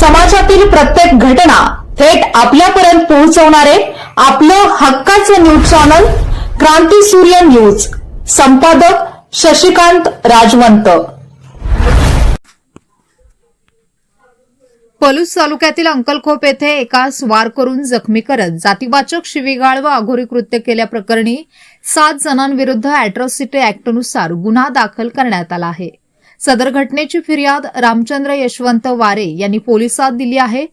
समाजातील प्रत्येक घटना थेट आपल्यापर्यंत पोहोचवणारे आपलं हक्काचं न्यूज चॅनल क्रांती सूर्य न्यूज. संपादक शशिकांत राजवंत. पलूस तालुक्यातील अंकलखोप येथे एकास वार करून जखमी करत जातीवाचक शिवीगाळ व अघोरी कृत्य केल्याप्रकरणी सात जणांविरुद्ध अॅट्रॉसिटी अॅक्टनुसार गुन्हा दाखल करण्यात आला आहे. सदर घटनेची फिर्याद रामचंद्र यशवंत वारे यांनी पोलिसात दिली आहे.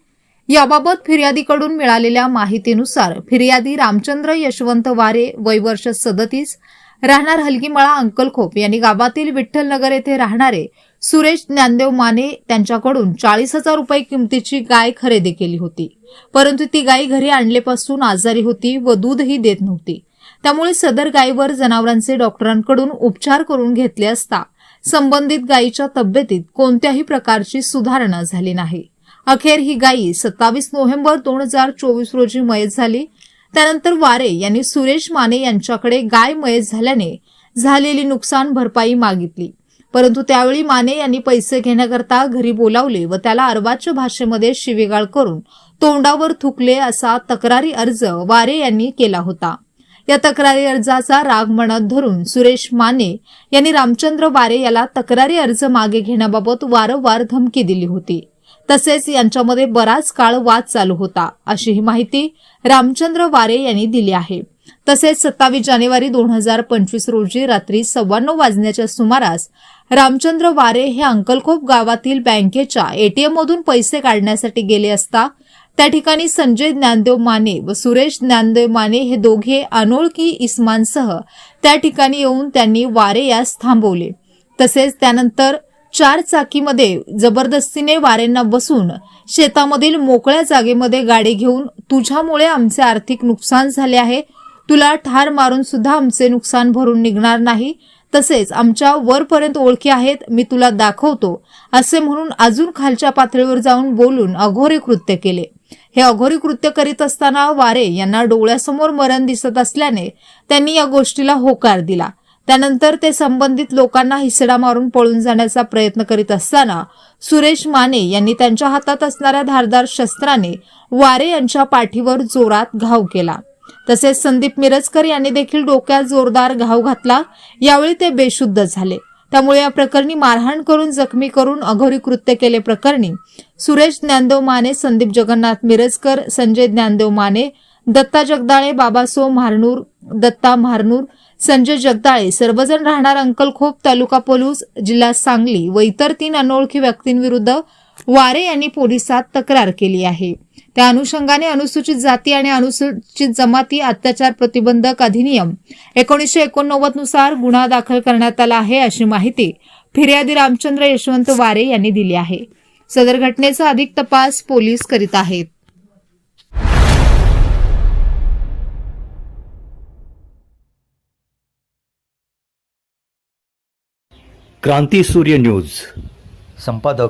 याबाबत फिर्यादीकडून मिळालेल्या माहितीनुसार फिर्यादी रामचंद्र यशवंत वारे वय वर्ष सदतीस राहणार हलगीमळा अंकलखोप यांनी गावातील विठ्ठलनगर येथे राहणारे सुरेश ज्ञानदेव माने त्यांच्याकडून चाळीस हजार रुपये किमतीची गाय खरेदी केली होती. परंतु ती गाय घरी आणलेपासून आजारी होती व दूधही देत नव्हती. त्यामुळे सदर गायीवर जनावरांचे डॉक्टरांकडून उपचार करून घेतले असता संबंधित गायीच्या तब्येतीत कोणत्याही प्रकारची सुधारणा झाली नाही. अखेर ही गायी सत्तावीस नोव्हेंबर दोन हजार चोवीस रोजी मयत झाली. त्यानंतर वारे यांनी सुरेश माने यांच्याकडे गाय मयत झाल्याने झालेली नुकसान भरपाई मागितली. परंतु त्यावेळी माने यांनी पैसे घेण्याकरता घरी बोलावले व त्याला अर्वाच्य भाषेमध्ये शिवेगाळ करून तोंडावर थुकले असा तक्रारी अर्ज वारे यांनी केला होता. या तक्रारी अर्जाचा राग मनात धरून सुरेश माने यांनी रामचंद्र वारे याला तक्रारी अर्ज मागे घेण्याबाबत वारंवार धमकी दिली होती. तसेच यांच्यामध्ये बराच काळ वाद चालू होता अशी ही माहिती रामचंद्र वारे यांनी दिली आहे. तसेच सत्तावीस जानेवारी दोन हजार पंचवीस रोजी रात्री सव्वाण्णव वाजण्याच्या सुमारास रामचंद्र वारे हे अंकलखोप गावातील बँकेच्या एटीएम मधून पैसे काढण्यासाठी गेले असता त्या ठिकाणी संजय ज्ञानदेव माने व सुरेश ज्ञानदेव माने हे दोघे अनोळखी इस्मानसह त्या ठिकाणी येऊन त्यांनी वारे यास थांबवले. तसेच त्यानंतर चार चाकीमध्ये जबरदस्तीने वारेंना बसून शेतामधील मोकळ्या जागेमध्ये गाडी घेऊन तुझ्यामुळे आमचे आर्थिक नुकसान झाले आहे. तुला ठार मारून सुद्धा आमचे नुकसान भरून निघणार नाही. तसेच आमच्या वरपर्यंत ओळखी आहेत. मी तुला दाखवतो. असे म्हणून अजून खालच्या पातळीवर जाऊन बोलून अघोरे कृत्य केले. हे अघोरी कृत्य करीत असताना वारे यांना डोळ्यासमोर मरण दिसत असल्याने त्यांनी या गोष्टीला होकार दिला. त्यानंतर ते संबंधित लोकांना हिसडा मारून पळून जाण्याचा प्रयत्न करीत असताना सुरेश माने यांनी त्यांच्या हातात असणाऱ्या धारदार शस्त्राने वारे यांच्या पाठीवर जोरात घाव केला. तसेच संदीप मिरजकर यांनी देखील डोक्यात जोरदार घाव घातला. यावेळी ते बेशुद्ध झाले. त्यामुळे या प्रकरणी मारहाण करून जखमी करून अघोरी कृत्य केले प्रकरणी सुरेश ज्ञानदेव माने संदीप जगन्नाथ मिरजकर संजय ज्ञानदेव माने दत्ता जगदाळे बाबासो म्हारनूर दत्ता म्हारनूर संजय जगदाळे सर्वजण राहणार अंकलखोप तालुका पोलूस जिल्हा सांगली व इतर तीन अनोळखी व्यक्तींविरुद्ध वारे यांनी पोलिसात तक्रार केली आहे. त्या अनुषंगाने अनुसूचित जाती आणि अनुसूचित जमाती अत्याचार प्रतिबंधक अधिनियम एकोणीसशे एकोणनव्वदनुसार गुन्हा दाखल करण्यात आला आहे अशी माहिती फिर्यादी रामचंद्र यशवंत वारे यांनी दिली आहे. सदर घटनेचा अधिक तपास पोलीस करीत आहेत. क्रांती सूर्य न्यूज. संपादक